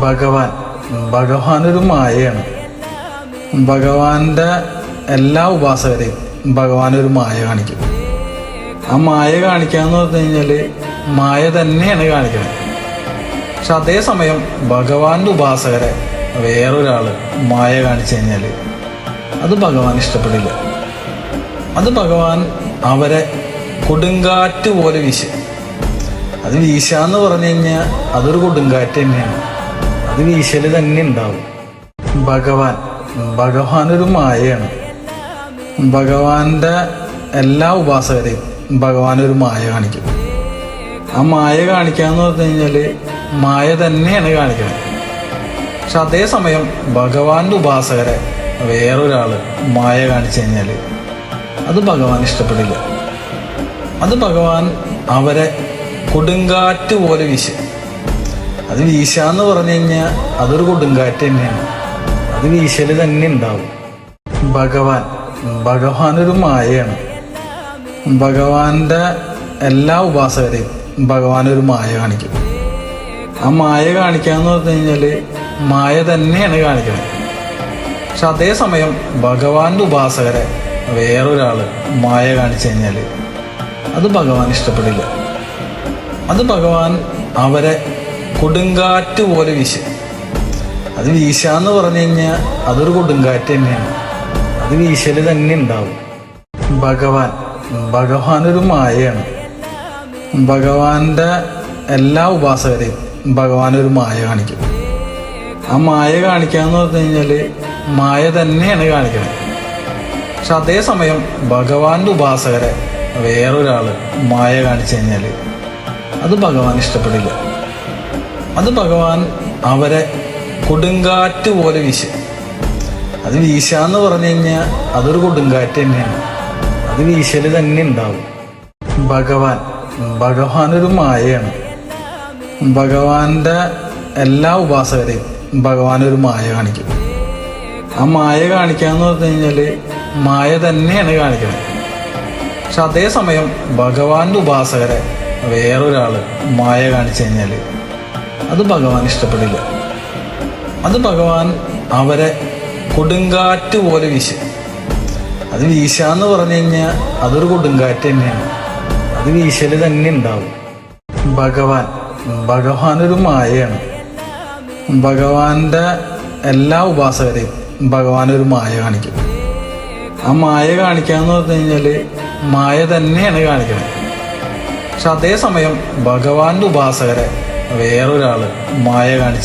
ഭഗവാൻ. ഭഗവാൻ ഒരു മായയാണ്. ഭഗവാന്റെ എല്ലാ ഉപാസകരെയും ഭഗവാൻ ഒരു മായ കാണിക്കും. ആ മായ കാണിക്കാന്ന് പറഞ്ഞു കഴിഞ്ഞാൽ മായ തന്നെയാണ് കാണിക്കുന്നത് പക്ഷെ അതേസമയം ഭഗവാന്റെ ഉപാസകരെ വേറൊരാൾ മായ കാണിച്ചു കഴിഞ്ഞാൽ അത് ഭഗവാൻ ഇഷ്ടപ്പെടില്ല. അത് ഭഗവാൻ അവരെ കൊടുങ്കാറ്റ് പോലെ വീശും. അത് വീശാന്ന് പറഞ്ഞു കഴിഞ്ഞാൽ അതൊരു കൊടുങ്കാറ്റ് തന്നെയാണ്. അത് വീശൽ തന്നെ ഉണ്ടാവും. ഭഗവാൻ ഭഗവാൻ ഒരു മായയാണ്. ഭഗവാന്റെ എല്ലാ ഉപാസകരെയും ഭഗവാൻ ഒരു മായ കാണിക്കും. ആ മായ കാണിക്കാന്ന് പറഞ്ഞു കഴിഞ്ഞാൽ മായ തന്നെയാണ് കാണിക്കുന്നത് പക്ഷെ അതേസമയം ഭഗവാന്റെ ഉപാസകരെ വേറൊരാൾ മായ കാണിച്ചു കഴിഞ്ഞാൽ അത് ഭഗവാൻ ഇഷ്ടപ്പെടില്ല. അത് ഭഗവാൻ അവരെ കൊടുങ്കാറ്റ് പോലെ വീശും. അത് വീശാന്ന് പറഞ്ഞു കഴിഞ്ഞാൽ അതൊരു കൊടുങ്കാറ്റ് തന്നെയാണ്. അത് വീശൽ തന്നെ ഉണ്ടാവും. ഭഗവാൻ ഭഗവാൻ ഒരു മായയാണ്. ഭഗവാന്റെ എല്ലാ ഉപാസകരെയും ഭഗവാൻ ഒരു മായ കാണിക്കും. ആ മായ കാണിക്കാന്ന് പറഞ്ഞു കഴിഞ്ഞാൽ മായ തന്നെയാണ് കാണിക്കുന്നത്. പക്ഷെ അതേസമയം ഭഗവാന്റെ ഉപാസകരെ വേറൊരാൾ മായ കാണിച്ചു കഴിഞ്ഞാൽ അത് ഭഗവാൻ ഇഷ്ടപ്പെടില്ല. അത് ഭഗവാൻ അവരെ കൊടുങ്കാറ്റ് പോലെ വീശും. അത് വീശാന്ന് പറഞ്ഞു കഴിഞ്ഞാൽ അതൊരു കൊടുങ്കാറ്റ് തന്നെയാണ്. അത് വീശൽ തന്നെ ഉണ്ടാവും. ഭഗവാൻ ഭഗവാൻ ഒരു മായയാണ്. ഭഗവാന്റെ എല്ലാ ഉപാസകരെയും ഭഗവാൻ ഒരു മായ കാണിക്കും. ആ മായ കാണിക്കാന്ന് പറഞ്ഞു കഴിഞ്ഞാൽ മായ തന്നെയാണ് കാണിക്കുന്നത് പക്ഷെ അതേസമയം ഭഗവാന്റെ ഉപാസകരെ വേറൊരാൾ മായ കാണിച്ചു കഴിഞ്ഞാൽ അത് ഭഗവാൻ ഇഷ്ടപ്പെടില്ല. അത് ഭഗവാൻ അവരെ കൊടുങ്കാറ്റ് പോലെ വീശും. അത് വീശാന്ന് പറഞ്ഞു കഴിഞ്ഞാൽ അതൊരു കൊടുങ്കാറ്റ് തന്നെയാണ്. അത് വീശൽ തന്നെ ഉണ്ടാവും. ഭഗവാൻ ഭഗവാൻ ഒരു മായയാണ്. ഭഗവാന്റെ എല്ലാ ഉപാസകരെയും ഭഗവാൻ ഒരു മായ കാണിക്കും. ആ മായ കാണിക്കാന്ന് പറഞ്ഞു കഴിഞ്ഞാൽ മായ തന്നെയാണ് കാണിക്കുന്നത് പക്ഷെ അതേസമയം ഭഗവാന്റെ ഉപാസകരെ വേറൊരാൾ മായ കാണിച്ചു കഴിഞ്ഞാൽ അത് ഭഗവാൻ ഇഷ്ടപ്പെടില്ല. അത് ഭഗവാൻ അവരെ കൊടുങ്കാറ്റ് പോലെ വീശ. അത് വീശാന്ന് പറഞ്ഞു കഴിഞ്ഞാൽ അതൊരു കൊടുങ്കാറ്റ് തന്നെയാണ്. അത് വീശൽ തന്നെ ഉണ്ടാവും. ഭഗവാൻ ഭഗവാൻ ഒരു മായയാണ്. ഭഗവാന്റെ എല്ലാ ഉപാസകരെയും ഭഗവാൻ ഒരു മായ കാണിക്കും. ആ മായ കാണിക്കാന്ന് പറഞ്ഞു കഴിഞ്ഞാൽ മായ തന്നെയാണ് കാണിക്കുന്നത് പക്ഷെ അതേസമയം ഭഗവാന്റെ ഉപാസകരെ വേറൊരാൾ. മായ കാണിച്ചു